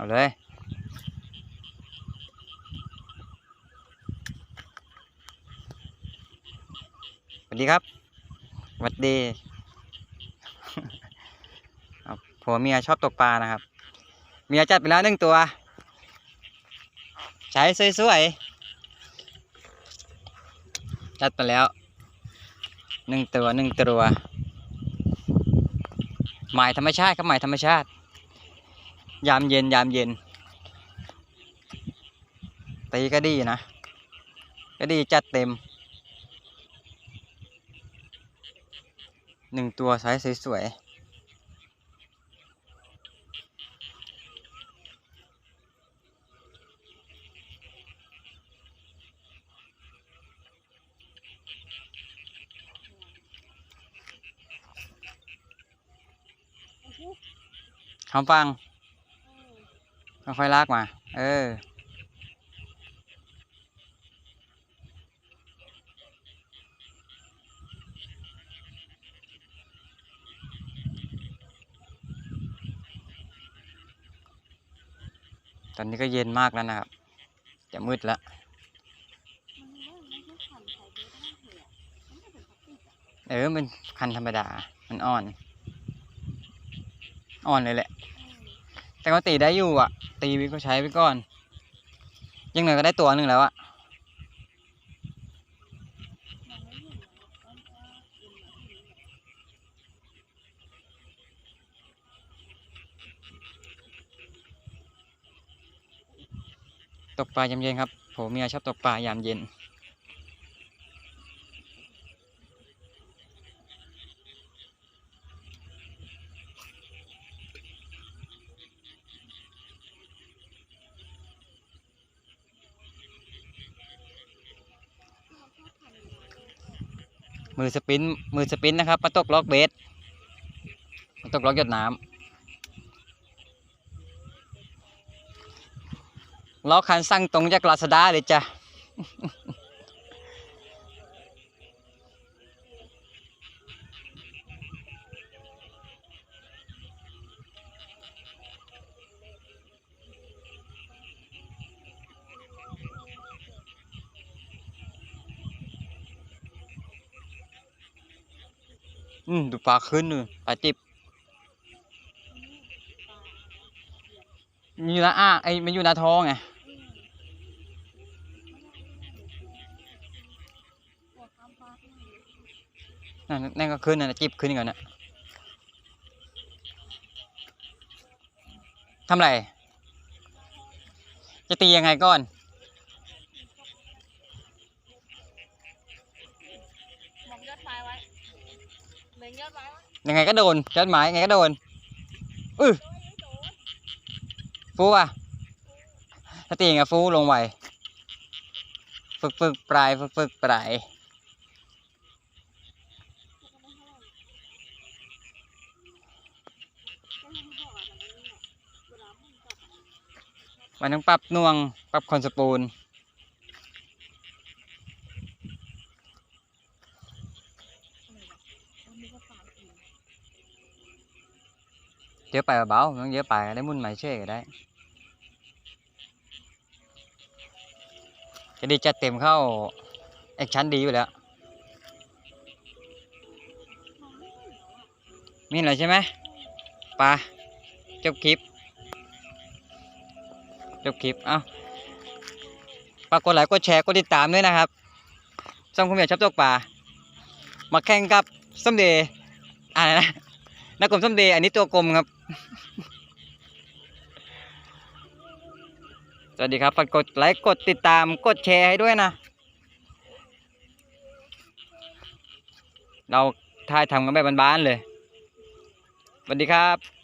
เอาเลยสวัสดีครับสวัสดีผัวเมียชอบตกปลานะครับ เมียจัดไปแล้วหนึ่งตัว ใช้สวยๆจัดไปแล้วหนึ่งตัวหนึ่งตัวหมายธรรมชาติครับหมายธรรมชาติ ยามเย็นยามเย็น ตีก็ดีนะ ก็ดีจัดเต็ม หนึ่งตัวไซส์สวยๆคำฟัง ค่อยๆลากมา เออ ตอนนี้ก็เย็นมากแล้วนะครับ จะมืดแล้ว เออ มันคันธรรมดา มันอ่อน อ่อนเลยแหละ แต่ก็ตีได้อยู่อะ ตีวิก็ใช้ไปก่อน ยังไงก็ได้ตัวหนึ่งแล้วอะตกปลายามเย็นครับ ผมเมียชอบตกปลายามเย็น มือสปินมือสปินนะครับมาตกล็อกเบสมาตกล็อกหยดน้ำล็อกคันสั่งตรงจากลาซาด้าเลยจ้ะ อืมดูปลาขึ้นเลยปลาจิบมันอยู่หน้าอ่าไอ้มันอยู่หน้าท้องไงนั่นนั่นก็ขึ้นน่ะจิบขึ้นก่อนนะทำไร จะตียังไงก่อนมองยอดไม้ไว้ ยังไงก็โดนยอดไม้ยังไงก็โดนอือฟูอะถ้าตีไงฟูลงไวฝึกฝึกปลายฝึกฝึกปลายมันต้องปรับน่วงปรับคอนสปูล เยอะไปเบาๆไม่ต้องเยอะไปได้มุ่นไหม่เช่ก็ได้ จะดีจัดเต็มเข้าแอคชั่นดีอยู่แล้วมีอะไรใช่ไหมไปาจบคลิป จบคลิป เอ้าฝากกดไลค์กดแชร์กดติดตามด้วยนะครับช่องคุณเหมียวชอบตกปลามาแข่งกับส้มเดย์อะไรนะ นักกลมส้มเดย์อันนี้ตัวกลมครับ สวัสดีครับ ฝากกดไลค์กดติดตามกดแชร์ให้ด้วยนะ เราถ่ายทำกันแบบบ้านๆเลย สวัสดีครับ